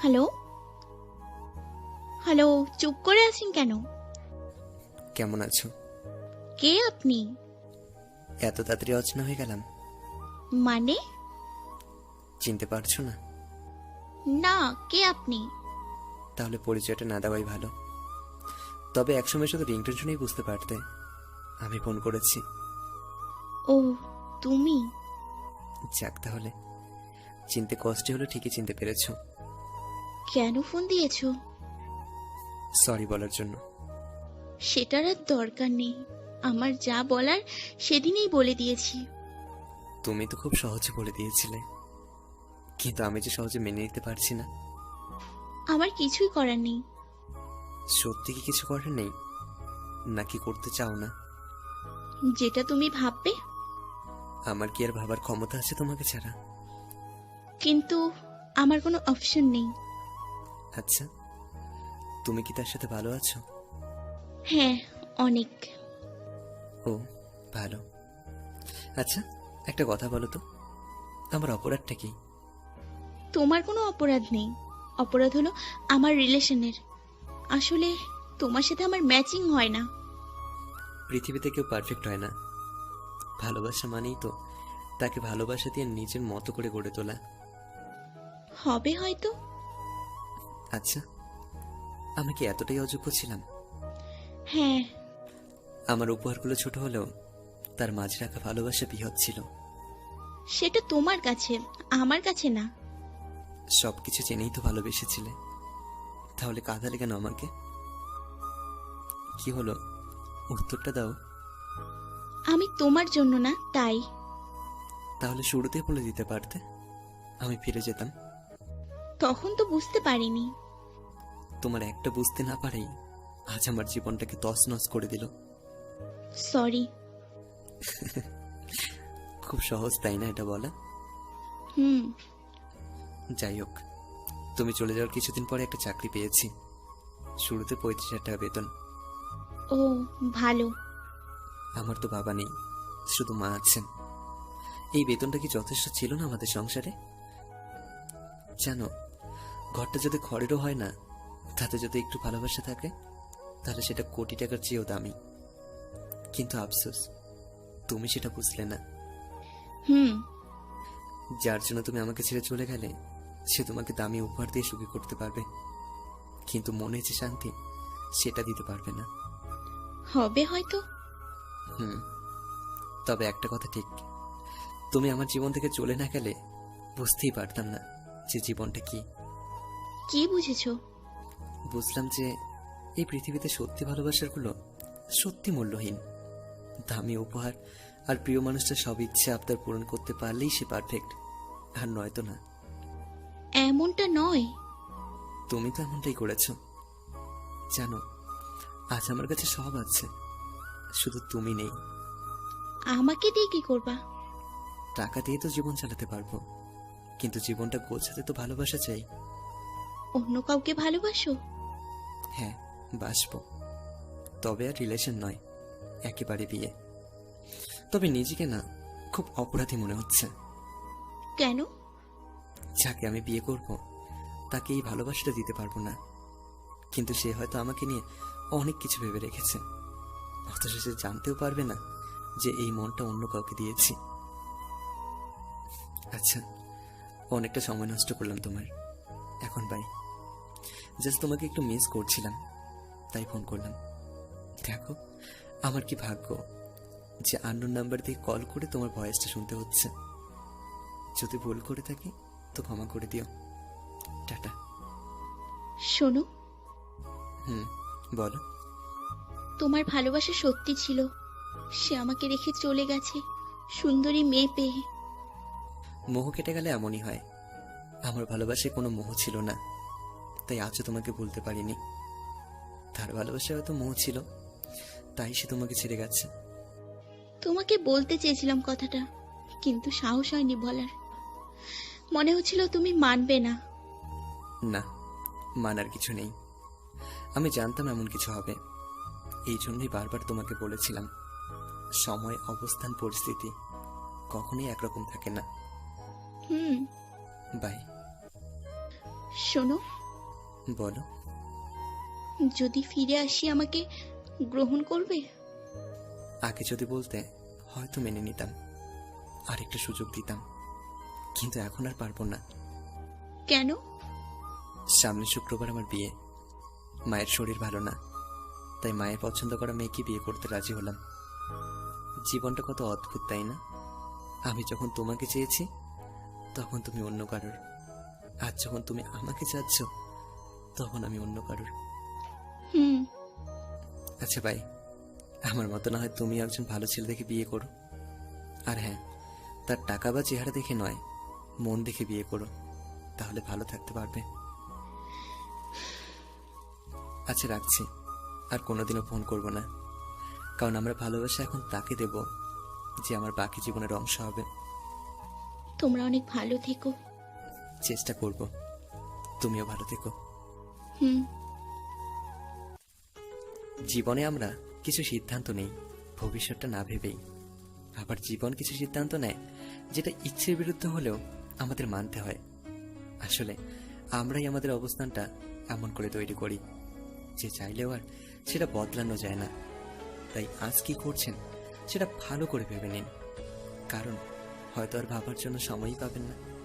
Hello? Hello চুপ করে আছেন কেন? কেমন আছো? কে আপনি? এত তাড়াতাড়ি অচেনা হয়ে গেলাম। মানে? চিনতে পারছ না? না কে আপনি? তাহলে পরিচয়টা না দেওয়াই ভালো। তবে একসময় শুধু রিংটোন জন্যই বুঝতে পারতে। আমি ফোন করেছি। ও তুমি? যাক তাহলে। চিনতে কষ্ট হলো ঠিকই চিনতে পেরেছ। কেন ফোন দিয়েছ? সরি বলার জন্য। সেটার আর দরকার নেই। আমার যা বলার সেদিনই বলে দিয়েছি। তুমি তো খুব সহজে বলে দিয়েছিলে। কিন্তু আমি যে সহজে মেনে নিতে পারছি না। আমার কিছুই করার নেই। সত্যি কি কিছু করার নেই? নাকি করতে চাও না? যেটা তুমি ভাববে আমার কি আর ভাবার ক্ষমতা আছে তোমাকে ছাড়া? কিন্তু আমার কোনো অপশন নেই। আচ্ছা তুমি কি তার সাথে ভালো আছো? হ্যাঁ অনেক। ও ভালো। আচ্ছা একটা কথা বলো তো আমার অপরাধটা কি? তোমার কোনো অপরাধ নেই। অপরাধ হলো আমার রিলেশনের। আসলে তোমার সাথে আমার ম্যাচিং হয় না। পৃথিবীতে কেউ পারফেক্ট হয় না। ভালোবাসা মানেই তো তাকে ভালোবাসা দিয়ে নিজের মতো করে গড়ে তোলা। হবে হয়তো। আচ্ছা আমি কি এতটাই অযোগ্য ছিলাম? হ্যাঁ। আমার উপহারগুলো ছোট হলেও তার মাঝে রাখা ভালোবাসা বৃহৎ ছিল। সেটা তোমার কাছে আমার কাছে না। সবকিছু জেনেই তো ভালোবেসেছিলে। তাহলে কাঁদালে কেন আমাকে? কি হলো? উত্তরটা দাও। আমি তোমার জন্য না তাই। তাহলে শুরুতেই বলে দিতে পারতে। আমি ফিরে যেতাম। তখন তো বুঝতে পারিনি। তোমার একটা বুঝতে না পারেই আজ আমার জীবনটাকে তছনছ করে দিল। সরি। খুব সহজ তাই না এটা বলা? হুম। যাই হোক তুমি চলে যাওয়ার কিছুদিন পরে একটা চাকরি পেয়েছি। শুরুতে পঁয়ত্রিশ হাজার টাকা বেতন। ও ভালো। আমার তো বাবা নেই শুধু মা আছেন। এই বেতনটা কি যথেষ্ট ছিল না আমাদের সংসারে? জানো ঘরটা যদি খড়েরও হয় না তাতে যদি একটু ভালোবাসা থাকে তাহলে সেটা কোটি টাকার চেয়েও দামি। কিন্তু আফসোস তুমি সেটা বুঝলে না। হুম। যার জন্য তুমি আমাকে ছেড়ে চলে গেলে সে তোমাকে দামি উপহার দিয়ে সুখী করতে পারবে। কিন্তু মনে যে শান্তি সেটা দিতে পারবে না। হবে হয়তো। হুম। তবে একটা কথা ঠিক। তুমি আমার জীবন থেকে চলে না গেলে বুঝতেই পারতাম না যে জীবনটা কি। কি বুঝেছ? বুঝলাম যে এই পৃথিবীতে সত্যি ভালোবাসার ভালোবাসারগুলো সত্যি মূল্যহীন। দামি উপহার আর প্রিয় মানুষটা সব ইচ্ছে আপনার পূরণ করতে পারলেই সে পারফেক্ট আর নয়তো না। এমনটা নয়। তুমি তো এমনটাই করেছ। জানো আজ আমার কাছে সব আছে। শুধু তুমি নেই। আমাকে দিয়ে কি করবা? টাকা দিয়ে তো জীবন চালাতে পারব। কিন্তু জীবনটা গোছাতে তো ভালোবাসা চাই। অন্য কাউকে ভালোবাসো? হ্যাঁ বাসবো। তবে আর রিলেশন নয় একেবারে বিয়ে। তবে নিজেকে না খুব অপরাধী মনে হচ্ছে। কেন? যাকে আমি বিয়ে করব তাকে এই ভালোবাসাটা দিতে পারব না। কিন্তু সে হয়তো আমাকে নিয়ে অনেক কিছু ভেবে রেখেছে। অথচ সে জানতেও পারবে না যে এই মনটা অন্য কাউকে দিয়েছি। আচ্ছা অনেকটা সময় নষ্ট করলাম তোমার। এখন বাই। জাস্ট তোমাকে একটু মিস করছিলাম তাই ফোন করলাম। দেখো আমার কি ভাগ্য যে আন্নোর নাম্বার দিয়ে কল করে তোমার ভয়েসটা শুনতে হচ্ছে। যদি ভুল করে থাকি তো ক্ষমা করে দিও। টাটা। শোনো। হুম বলো। তোমার ভালোবাসা সত্যি ছিল। সে আমাকে রেখে চলে গেছে সুন্দরী মেয়ে পেয়ে। মোহ কেটে গেলে এমনই হয়। আমার ভালোবাসায় কোনো মোহ ছিল না। তাই আজও তোমাকে ভুলতে পারিনি। তার ভালোবাসায় হয়তো মোহ ছিল। তাই সে তোমাকে ছেড়ে গেছে। তোমাকে বলতে চেয়েছিলাম কথাটা কিন্তু সাহস হয়নি বলার। মনে হচ্ছিল তুমি মানবে না। না মানার কিছু নেই। আমি জানতাম এমন কিছু হবে। এই জন্যই বারবার তোমাকে বলেছিলাম সময় অবস্থান পরিস্থিতি কখনোই একরকম থাকে না। হুম। বাই। শোনো। বলো। যদি ফিরে আসি আমাকে গ্রহণ করবে? আগে যদি বলতে হয়তো মেনে নিতাম। আর একটা সুযোগ দিতাম। কিন্তু এখন আর পারব না। কেন? সামনের শুক্রবার আমার বিয়ে। মায়ের শরীর ভালো না। তাই মায়ের পছন্দ করা মেয়েকে বিয়ে করতে রাজি হলাম। জীবনটা কত অদ্ভুত তাই না? আমি যখন তোমাকে চেয়েছি তখন তুমি অন্য কারোর। আর যখন তুমি আমাকে চাচ্ছ তখন আমি অন্য কারোর। হুম। আচ্ছা ভাই আমার মতো না হয় তুমি একজন ভালো ছেলে দেখে বিয়ে করো। আর হ্যাঁ তার টাকা বা চেহারা দেখে নয় মন দেখে বিয়ে করো। তাহলে ভালো থাকতে পারবে। আচ্ছা রাখছি। আর কোনোদিনও ফোন করব না। কারণ আমরা ভালোবাসা এখন তাকে দেব যে আমার বাকি জীবনের অংশ হবে। তোমরা অনেক ভালো থেকো। চেষ্টা করব। তুমিও ভালো থেকো। হুম। জীবনে আমরা কিছু সিদ্ধান্ত নেই ভবিষ্যৎটা না ভেবেই। আবার জীবন কিছু সিদ্ধান্ত নেয় যেটা ইচ্ছের বিরুদ্ধে হলেও আমাদের মানতে হয়। আসলে আমরাই আমাদের অবস্থানটা এমন করে তৈরি করি যে চাইলেও আর সেটা বদলানো যায় না। তাই আজ কি করছেন, সেটা ভালো করে ভেবে নিন। কারণ হয়তো আর ভাবার জন্য সময়ই পাবেন না।